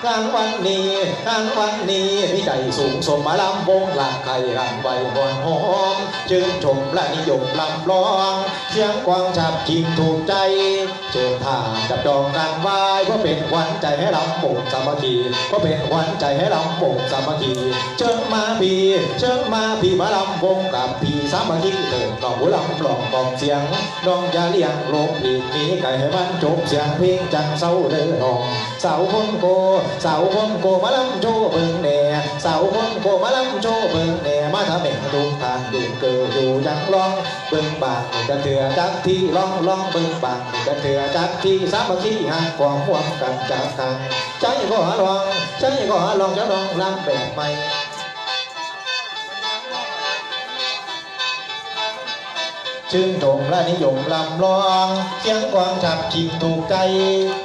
ใจตัวต่างลูกป่าผู้สุคนบทเริ่มต้นในภูมิสามพันนในภูมิสามพันสามัคคีรวมกันและถูกคนเดินทางงานวันนี้งานวันนี้มีใจสูงสมมาลำวงหลักไข่รันไว้หอนหอมชื่นชมและนิยมลำร้อง เสียงกวางฉับจริงถูกใจเชิญทางจับจองกันไว้เพราะเป็นขวัญใจให้ลำโป่งสามัคคีเพราะเป็นขวัญใจให้ลำโป่งสามัคคีเชิญมาพี่เชิญมาพี่มาลำวงกับพี่สามัคคีเถิดน้องหูลำกล่องกองเสียงน้องอย่าเลี้ยงลกหลีกนี้ไก่ให้มันจบเสียงเพลงจังเศร้าเด้อน้องสาวคนโกสาวคนโกมาลำโชว์เบิ่งแหน่สาวคนโกมาลำโชว์เบิ่งแหน่มาทำแม่งทุกทางดูเกิดอยู่ยังลองเบิ่งบางกันเถื่อจักที่ลองลองเบิ่งบางกันเถื่อจักที่สามัคคีหักความห่วมกันจากกันใจก็ลองใจก็ลองจะลองลำแบบใหม่ ชื่นชมและนิยมลำลองเสียงกวางฉับจริงถูกใจ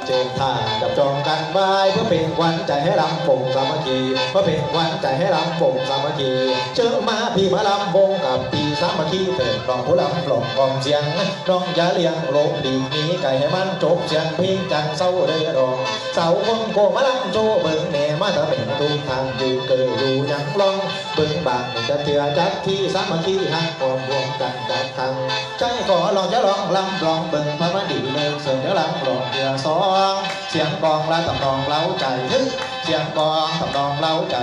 เจิญทาจับจองกันไว้เพื่อเป็นวัญใจให้ลำปงสามัคคีเพื่อเป็นวัญใจให้ลำปงสามัคคีเชิญมาพี่มาลำวงกับพี่สามัคคีเถิดรองผู้ลำกล่อมกอมเสียงร้องอย่าเลี้ยงลกดีนี้ไก่ให้มันจบเสียงพลงจังเศร้าเด้อดองเสาคนโกมาลำโจเบิ่งแหน่มาถ้าเป็นทุกทางยู่เกิดอยู่ยังลองเบิ่งบางจะเถื่อจักที่สามัคคีหักความรวม ลองลำลองเบิ่งพระมดีเลิกเสริมเดี๋ยวลำลองเดือสองเสียงกองและตำนองเล้าใจฮึเสียงกองตำนองเล้าใจ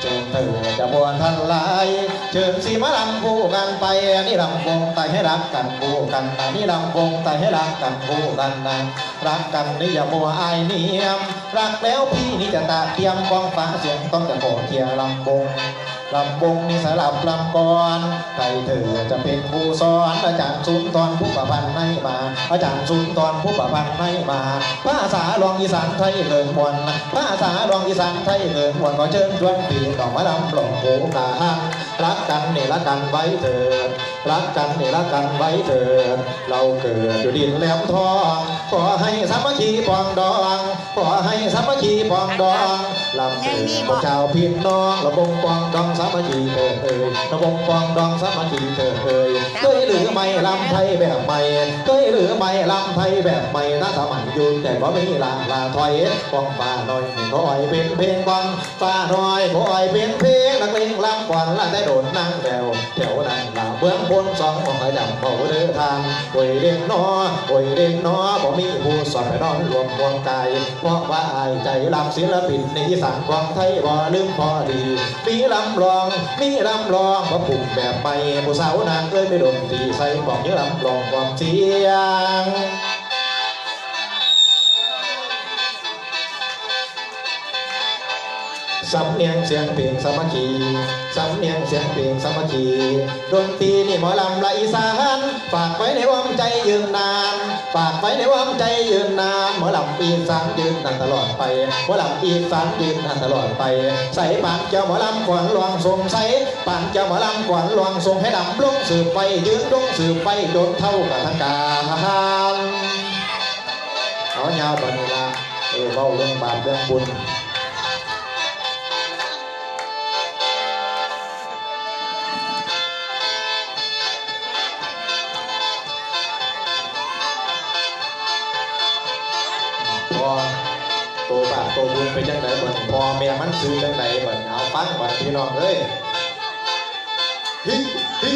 เชิญเธอจะบวนทันลายเชิญสีมาลำคู่กันไปนนี้ลำวงไตให้รักกันคู่กันนนี้ลำวงไตให้รักกันคู่กันนะรักกันนี่อย่ามัวอายเนียมรักแล้วพี่นี่จะตาเทียมกองฟ้าเสียงต้องจะโกเทียลำวง ลำวงนี่สลับลำกรใครเธอจะเป็นผู้สอนอาจารย์สุนทรผู้ประพันธ์ให้มา อาจารย์สุนทรผู้ประพันธ์ให้มา ภาษาลองอีสานไทยเกินมวลภาษาลองอีสานไทยเกินมวลก็เชิญชวนปีต่อมาลำหลงโขการักกันนี่รักกันไว้เถิดรักกันนี่รักกันไว้เถิดเราเกิดอยู่ดินแหลมทองขอให้สามัคคีปองดองขอให้สามัคคีปองดอง ลำเสด็จพระเจ้าพี่น้องระบงปองดองสามัคคีเถิดเอ่ยระบงปองดองสามัคคีเถิดเอ่ยเคยหรือไม่ลำไทยแบบใหม่เคยหรือไม่ลำไทยแบบใหม่น่าสมัยยืนแต่ก็ไม่ลาลาถอยกองฟ้าน้อยขอให้เป็นเพลงกองฟ้าน้อยขอให้เป็นเพลงนักเลงลำกวนละได้โดดนั่งแถวแถวนั้นลาเบื้องบนสองของขยับเขาเดินทางโอยเด่นนอโอยเด่นนอบ่มีผู้สอนไปนอนรวมวงกายเพราะว่าอายใจลำศิลปินในอีสานกวางไทยบ่ลืมพอดีมีลำลองมีลำลองมาปลุกแบบไปผู้สาวนางเคยไปดมตีใส่บอกเยอะลำลองความเสียง สำเนียงเสียงเพลงสามัคคีสำเนียงเสียงเพลงสามัคคีดนตรีนี่หมอลำละอีสานฝากไว้ในความใจยืนนานฝากไว้ในความใจยืนนานหมอลำอีสานยืนนานตลอดไปหมอลำอีสานยืนนานตลอดไป ใส่ปานเจ้าหมอลำขวัญลวงทรงใส่ปานเจ้าหมอลำขวัญลวงทรงให้ดำลงสืบไปยืนลงสืบไปจนเท่ากับทางการเอยาวบันเวลาเออเบาเรื่องบาปเรื่องบุญ เปตัวบุญไปจังไหนบ่นพอแม่มันซื้อจังไหนบ่นเอาฟังบ่นพี่น้องเอ้ยฮิฮิ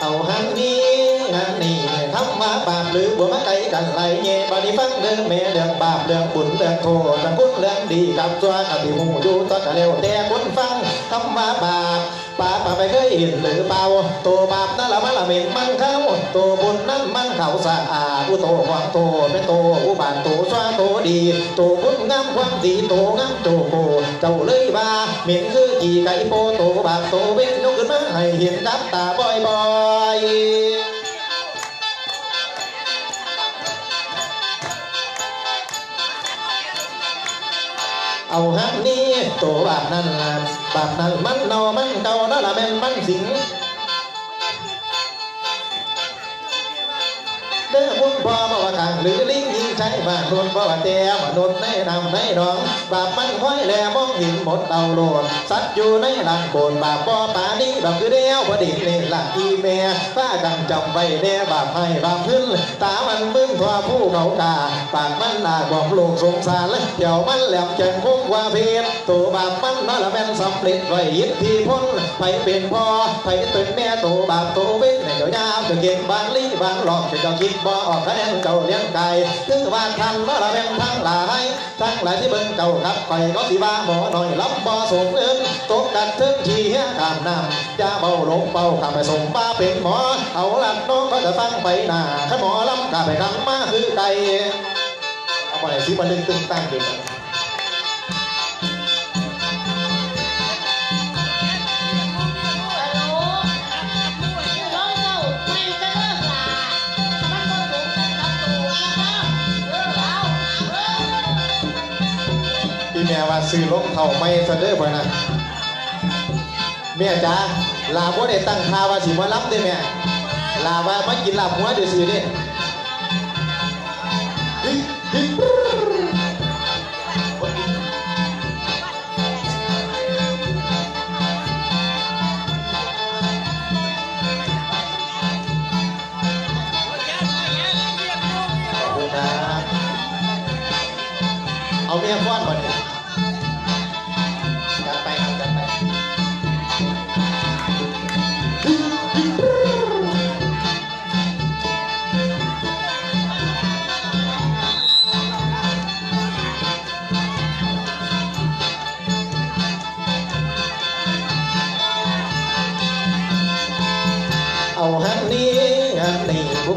เอาหันนี้ หันนี่คำว่าบาปหรือบัวมาไกลกันไหลเย่บาดีฟังเรื่องแม่เรื่องบาปเรื่องบุญเรื่องโทษเรื่องคุณเรื่องดีกับตัวกับที่หูอยู่ตอนกะเร็วแต่คนฟังคำว่าบาปบาปาไปเคยเห็นหรือเปล่าตัวบาปนั่นละมันละเหม็นมันเข้าตัวบุญนั่นมันเขาสะอาดอุโตความโตเป็นโตอุบาทโตสวาโตดีโตคุณงามความดีโตงามโตโกเจ้าเลยว่าเหม็นคือกี่ไก่โปโตบาปโตเว้นยกขึ้นมาให้เห็นกับตาบ่อยๆ เอาหันนี้ตัวบาปนั่นละบาปนั้นมันเนามันเก่านั่นละแม่นมันสิงเด้อพุ่นพ่อมาว่ากังหรือลิง ใช้บ้านโดนพ่อว่าแต่มนุษย์ในนำในหนองบาปมันค่อยแลมองเห็นหมดเดาโลดสัตว์อยู่ในหลังโกนบาปบ่ปานี้ดอกคือเดียวพอดีนี่ละอีแม่ป้ากันจำไว้แน่บาปให้บาปพื้นตามันมึนพอผู้เขากาปากมันด่าบอกโลกสงสารเดี๋ยวมันแหลมเจิงคงกว่าเพศตัวบาปมันนั่นละแม่นสำเร็จไว้ยิบที่พ้นไปเป็นพ่อไปเป็นแม่ตัวบาปตัวเว้นในเดี๋ยวยามจะเก่งบางลี่บางหลอกจะเจ้าคิดบ่ออกคะแนนเจ้าเลี้ยงไก่ว่าทันนั่นละเป็นทั้งหลายทั้งหลายที่เบิ่งเจ้าครับไปก็สิว่าหมอหน่อยลำบบ่ส่งเอิญตกกันถึงทีเฮียกามน้ำจะเบาลงเบาขามไปส่งป้าเป็นหมอ เอาลักน้องก็จะตั้งไปหน้าข้าหมอลำกาไปคำมาคือไก่เอาไปสิมาลึงตึงตั้งอยู่ ว่าซื้อรองเท่าไม่ซะเด้อพ่อนะแม่จ้าลาบ่ได้ตั้งท่าว่าสิมารับได้แม่ลาว่ามากินลาบหัวเดี๋ยวสิเด้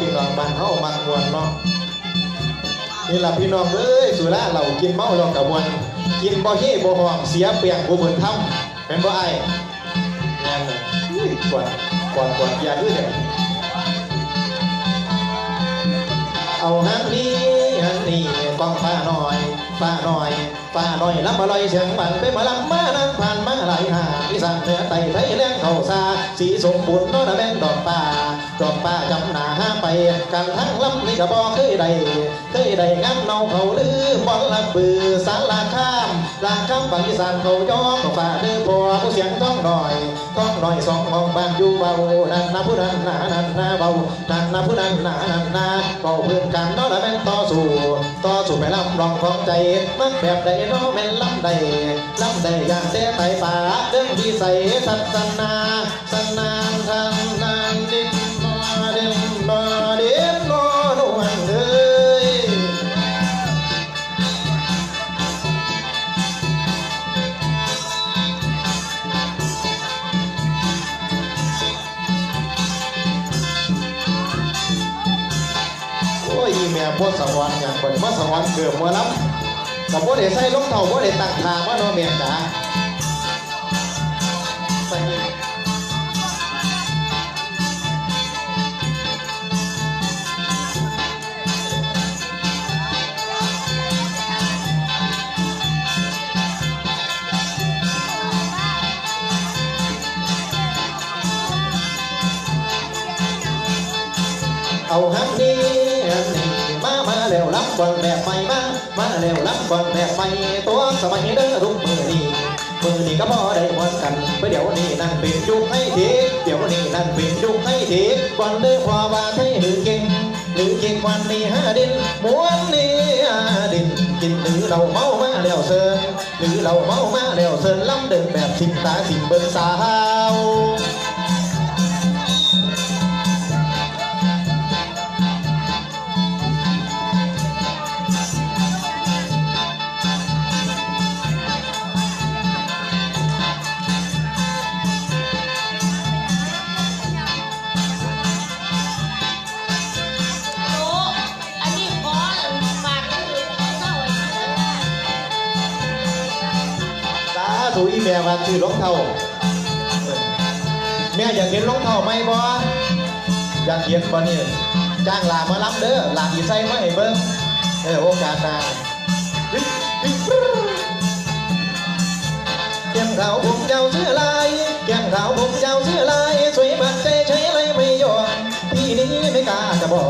พี่น้องบ้านเฮามักมวนเนาะนี่ล่ะพี่น้องเอ้ยสุราเรากินเมาเรากับมวนกินบ่เฮ่บ่หอมเสียเปียงบ่เหมือนทำเป็นบ่ไอ้ายงานเลยกวาดกวาดกวาดยาด้วยเนี่ยเอาหันนี้หันนี้กองฟ้าหน่อยฟ้าหน่อยฟ้าหน่อยรับมาลอยเสียงบันไปมาลำมานั่งผ่านมาหลายหาอีสานเหนือไต่ไทยแรงเขาซาสีสมบูรณ์โนนะแม่งดอกป่า ดอกป้าจำหน้าห้าไปกันทั้งลำนี่ก็บอกเคยได้เคยได้งานเนาเขาลือบอลละบือสารลาข้ามลาข้ามฝั่งอีสานเขาย้องฝ่าเด้อพอผู้เสียงท้องหน่อยท้องหน่อยสองมองบ้านอยู่เบานันนะผู้นั้นนานันนาเบานันนะผู้นั้นนานันนาเบาเพื่อนกันนาะละแม่นต่อสู้ต่อสู้ไปลำรองของใจมันแบบใดเนาะแม่นลำใดลำใดอย่างเด้ไตป่าเรื่องดีใสทัศนาสนานทัน พวกสวรรค์อย่างคนมาสวรรค์เกือบมาล้ำกับพวกเด็ใส่รองเท้าพวกเด็ตักทางว่าน้องแม่จ๋าใส่เอาหันนี้ แล้วรับอนแบบใหม่มามาแล้วรับก่อนแบบใหม่ตัวสมัยเด้อทุกมือนี้มือนี้ก็พอได้หมือนกันเพราะเดี๋ยวนี้นั่นเป็นยุคให้ทีเดี๋ยวนี้นั่นเป็นยุคให้ทีก่อนเด้อพอว่าให้หรือเก่งหรือเก่งวันนี้ห้าดินม้วนนี้ห้าดินกินหรือเราเมามาแล้วเซินหรือเราเมามาแล้วเซินล้ำเดินแบบสิบตาสิบเบิ่งสาว ม่ว่าซื้อรองเท้าแม่อยากเห็นรองเท้าไหมบ่อยากเห็นบ่นี่จ้างลามารับเด้อลาอีใส่มาให้เบิ่งเออโอกาสหน้าแก้มขาวผมเจ้าเสื้อลายแก้มขาวผมเจ้าเสื้อลายสวยบัดใจใช้อะไรไม่ยอมพี่นี้ไม่กล้าจะบอก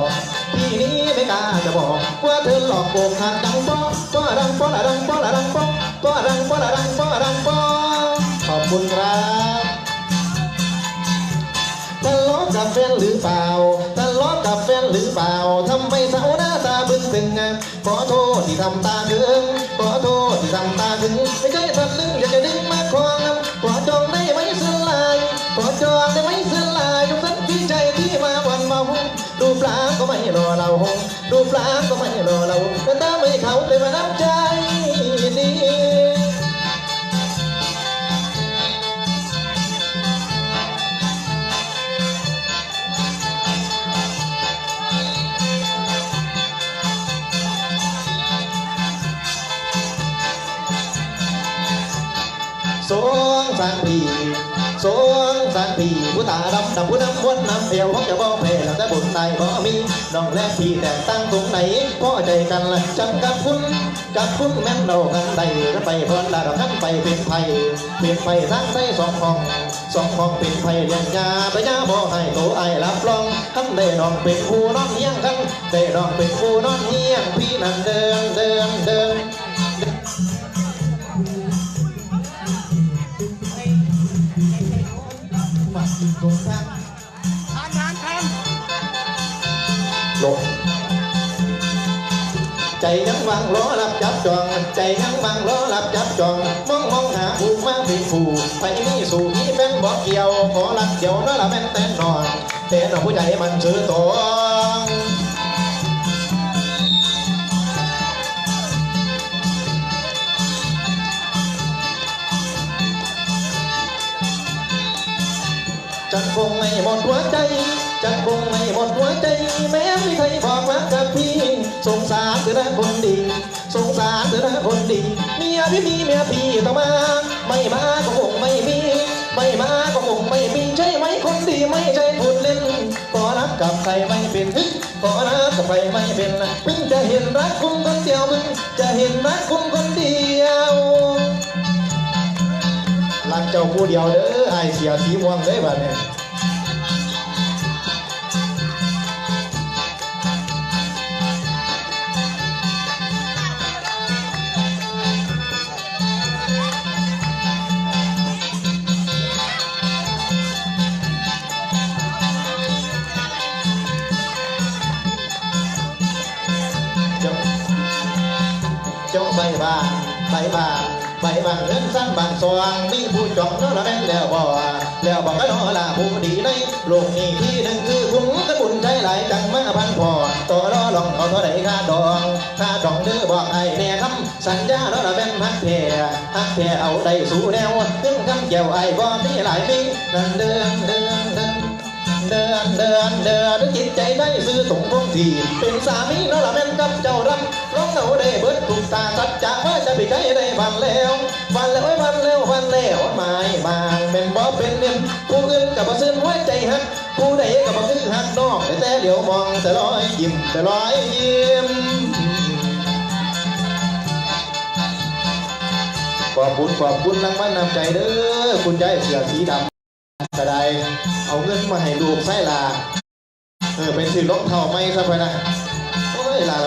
พี่นี้ไม่กล้าจะบอกว่าเธอหลอกโกงหักดังป้อป้อดังป้อละดังป้อละดังป้อป้ อดังปอละดังปอดังปอขอบคุณครับทะเลาะกับแฟนหรือเปล่าทะเลาะกับแฟนหรือเปล่าทำไมสาวหน้าตาบึ้งตึงขอโทษที่ทำตาถึงขอโทษที่ทำตาถึงไม่ใช่ทันนึงอยากจะดึงมาครองขอจองได้ไหมสลายขอจองได้ไหมสลายทุกสันที่ใจที่มาวันเมาดูปลาก็ไม่รอเราดูปลาก็ไม่รอเราแต่ตาไม่เขาเลยมานับใจ สวงสารพีสวงสารพีผู้ตาดำดำผู้นำวนนำเอวพบจะบอกเพลแล้วแต่บุญใดบ่มีน้องและพี่แต่ตั้งตรงไหนพอใจกันละจังกับคุณกับคุณแม่นเรากันใดก็ไปพรละเรากันไปเป็นไผ่เป็นไผ่ทั้งใส่สองห้องสองห้องเป็นไผ่เลี้ยงยาไปยาบ่ให้โตไอรับรองคำได้น้องเป็นผู้น้อนเฮียงกันได้น้องเป็นผู้น้อนเฮียงพี่นั่นเดินเดินเดิน ลงใจยังวังล้อรับจับจอง ใจยังวังล้อรับจับจอง มองมองหาผู้มาเป็นผู้ไปนี่สู่นี่เป็นบอกเกี่ยวขอรักเกี่ยวนั่นละแม่นแต่นอนแต่นอนผู้ใจมันซื้อตอง จะคงไม่หมดหัวใจ จะคงไม่หมดหัวใจ แม้ไม่เคยบอกรักกับพี่สงสารเธอนะคนดี สงสารเธอนะคนดีเมียพี่มีเมียพี่ต้องมา ไม่มาก็คงไม่มี ไม่มาก็คงไม่มีใช่ไหมคนดีไม่ใช่พูดเล่นก็รักกับใครไม่เป็นก็รักกับใครไม่เป็นเพิ่งจะเห็นรักคุณคนเดียวมึงจะเห็นรักคุณคนเดียวรักเจ้าผู้เดียวเด้อ ไอายเสีย สั้นบางสว่างมีผู้จองเนาะละแม่นแล้วบ่แล้วบอกกันเนาผู้ดีในโลกนี้ที่หนึ่งคือคุณกระบุญใจหลายจังมาพันพอต่อรอลองเอาเท่าไร่ค่าดองค่าดองเด้อบอกไอ้แน่คำสัญญาเนาะละแม่นฮักแท้ฮักแท้เอาได้สู่แนวถึงคำเกี่ยวไอ้บ่มีหลายปีนั่นเดินเดินเดินเดินเดินเดินจิตใจได้ซื้อตรงพงทีเป็นสามีเนาะละแม่นกับเจ้าดำ ร้องเอาได้เบิดถูกตาสัจจะว่าจะไปใช้ได้วันแล้ววันแล้ววันแล้ววันแล้วหมายบางเป็นบ่เป็นเนียผู้อื่นกับบ่ซึ้งไว้ใจฮักผู้ใดกับบ่คือฮักนอกแต่แต่เหลียวมองแต่ร้อยยิ้มแต่ร้อยยิ้มขอบคุณขอบคุณรางวัลนำใจเด้อคุณยายเสือสีดำก็ไดเอาเงินมาให้ลูกไส้ลาเออเป็นสิรองเท้าไม่ซะไปนะ โอ้ยลา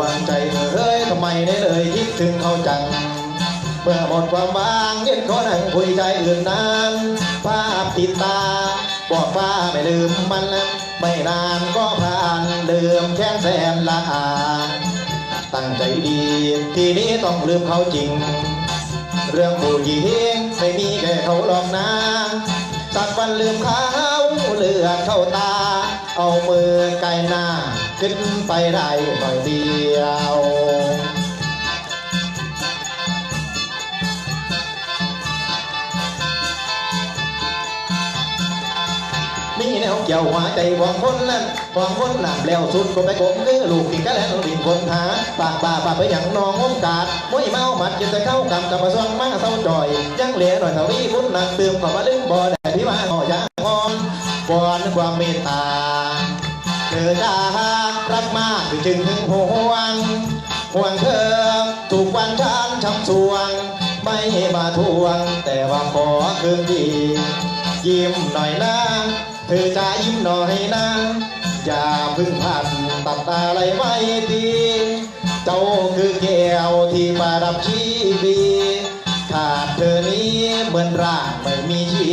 วางใจเอ้ยทำไมได้เลยคิดถึงเขาจัง เมื่อหมดความว่างเย็นขอนั่งคุยใจอื่นนานภาพติดตา บอกว่าไม่ลืมมันไม่นานก็ผ่านลืมแค้นแสนละอาตตั้งใจดี ทีนี้ต้องลืมเขาจริง เรื่องผู้หญิงไม่มีแค่เขาหรอกนะสักวันลืมเขาเลือดเข้าตา เอามือไกลหน้า ขึ้นไปได้หน่อยเดียวมีแนวเกี่ยวหัวใจหวังคนนั้นหวังคนหนักแล้วสุดก็ไปกลมคือลูกกินกะแล้วดิ่งคนหาปากป่าปากไปอย่างนองงมกาดมวยเมาหมัดกินแต่เข้ากำกับมาส่วงมาเศร้าจ่อย ยังเหลือหน่อยเท่านี้คุณหนักเติมข้ามาลืมบ่ได้พี่มาหอยางงอนวอนความเมตตา ทวง แต่ว่าขอคืนดียิ้มหน่อยนะเธอจะยิ้มหน่อยนะอย่าเพึ่งพันตัดอะไรไม่ดีเจ้าคือแก้วที่ประดับชีวีขาดเธอนี้เหมือนร่างไม่มีชี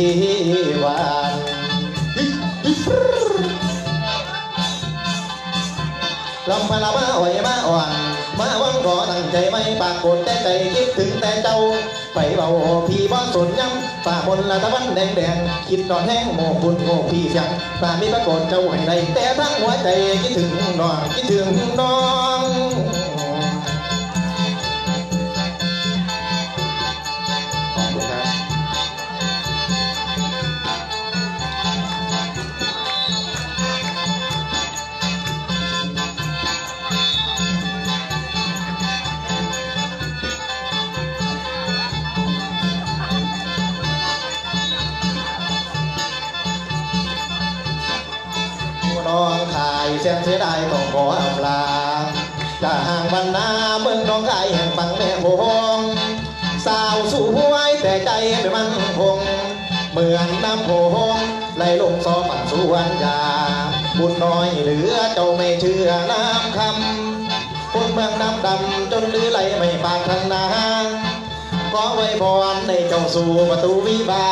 วันลำพลามาอ่อยมาอ่อน ใจไม่ปากโกดแต่ใจคิดถึงแต่เจ้า ไปเบาพี่บ่สนย้ำฝ่ามนละตะวันแดงแดงคิดนอนแห้งโมกบุญโมกพี่เสียงฝ่ามีปรากฏเจ้าไห้ใดแต่ทั้งหัวใจคิดถึงน้องคิดถึงน้อง ขายเส้นเสียดายต้องขออำลาถ้าห่างวันนาเมืองน้องขายแห่งฝั่งแม่โขงสาวสวยแต่ใจไม่มั่นคงเหมือนน้ำโขงไหลลงซอฝั่งสวนยา บุญน้อยเหลือเจ้าไม่เชื่อน้ำคำคนเมืองน้ำดำจนลือไหลไม่ปากทันนาขอไว้พรในเจ้าสู่ประตูวิบา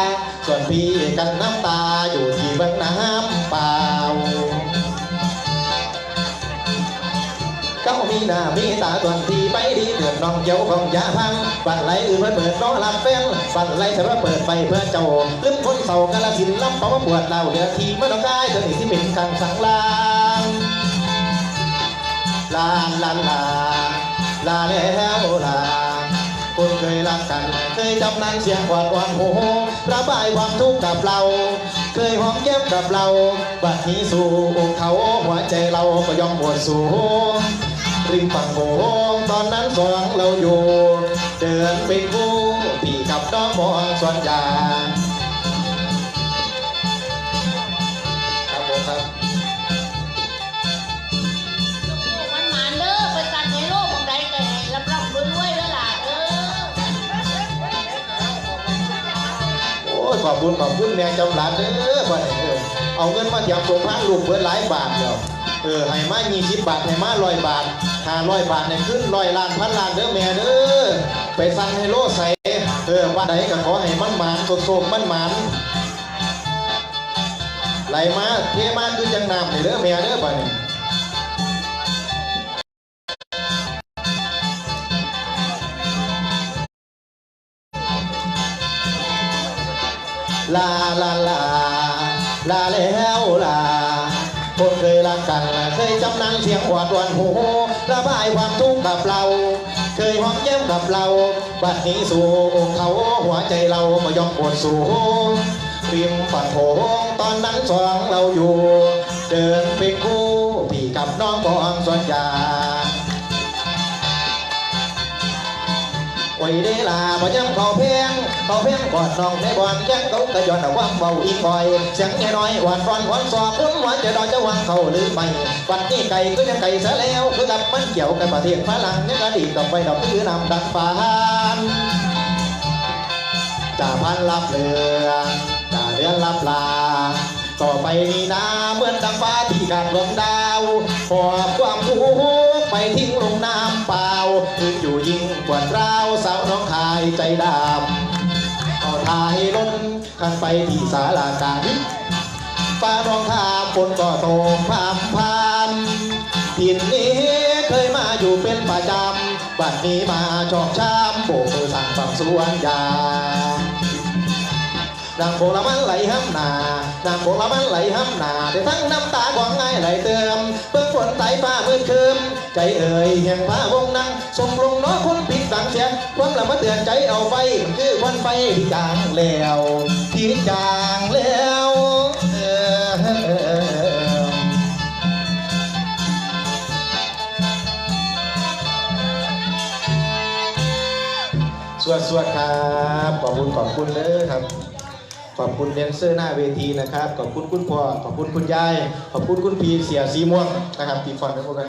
ส่วนพี่กันน้ำตาอยู่ที่เบื้องน้ำป่า น้ามีตาตวนที่ไปดีเดือดน้องเจ้าของยาพังบันไหลอื่นเพื่อเปิดน้องลำแฟนบันไหลสำหรับเปิดไฟเพื่อเจ้าลืมคนเศร้ากาลสินลำเปามาปวดเราเดือดทีเมื่อน้องกายเธอหนีที่เป็นขังสังลางลาลาลาลาแล้วลาคนเคยรักกัน เคยจำนานเสียงกวาดความโหระบายความทุกข์กับเรา เคยหอมแก้มกับเรา บัดนี้สู่อกเขาหัวใจเราก็ยอมปวดสู ริมฝั่งโขงตอนนั้นสองเราอยู่ เดินเป็นคู่พี่กับน้องมองสวนยาครับผมครับมันหมานเด้อไปตัดในโลกบางใดก็ให้รับรับรวยรวยๆเด้อล่ะเด้อโอ้ยขอบคุณขอบคุณแม่จำหลานเด้อบ่ได้เออเอาเงินมาเถียมสงพานลูกเบิดหลายบาทเดียวเออให้มา20บาทให้มา100บาท 500บาทเนี่ยขึ้น100ล้านพันล้านเด้อแม่เด้อไปสั่งให้โลใส่เออว่าใดก็ขอให้มันหมานโศกมันหมานไหลมาเทมาคือจังน้ำนี่เด้อแม่เด้อบ่นี่ลาลาลาลาแล้วลาคนเคยรักกันเคยจำนานเสียงหวาดวันหู ระบายความทุกข์กับเรา เคยหอมแย้มกับเราบัดนี้สู่อกเขาหัวใจเรามายอมปวดสูงริมฝั่งโขงตอนนั้นสองเราอยู่ เดินเป็นคู่พี่กับน้องบองส่วนยา ไว้เดลาบ่ย้ำเขาเพียงเขาเพียงกอดน้องในบอนแจ้งเขากระยอนเอาความเบาอีกคอยเสียงแง่น้อยหวานฟอนหวานสอบคุ้นหวานจะดอยจะวางเขาลืมไปวันนี้ไก่ก็ยังไก่ซะแล้วคือกับมันเกี่ยวกับประเทศฝรั่งยังกระดิ่งกับไปดอกคือนำดังฟ้านจ่าพันรับเรือจ่าเรือนรับลาต่อไปนี้นาเหมือนดังฟ้าที่กาดวงดาวหอบความทุกข์ไปทิ้งลงน้ำ เปล่าคืออยู่ยิ่งปวดร้าวสาวน้องคายใจดำเอาทายล้นขันไปที่ศาลากางฟ้าร้องข้ามฝนก็ตกพรำพรำทินนี้เคยมาอยู่เป็นประจำบัดนี้มาชอกช้ำโบกมือสั่งฝั่งสวนยานางโคละมันไหลห้ำนานางโคละมันไหลห้ำนาแต่ทั้งน้ำตาของไงไหลเติมเบื้องฝนไต่ฟ้ามืดคืม ใจเอ่ยแห่งฟ้าวงนังสมลงน้อคนผิดบังเสียความละมาเตือนใจเอาไว้มันคือควันไฟที่จางแล้วที่จางแล้วสวดสวดครับ ขอบคุณขอบคุณเลยครับขอบคุณแดนเซอร์หน้าเวทีนะครับ ขอบคุณคุณพ่อ ขอบคุณคุณยาย ขอบคุณคุณพีเสียสีม่วงนะครับตีฟอนต์ให้วกกัน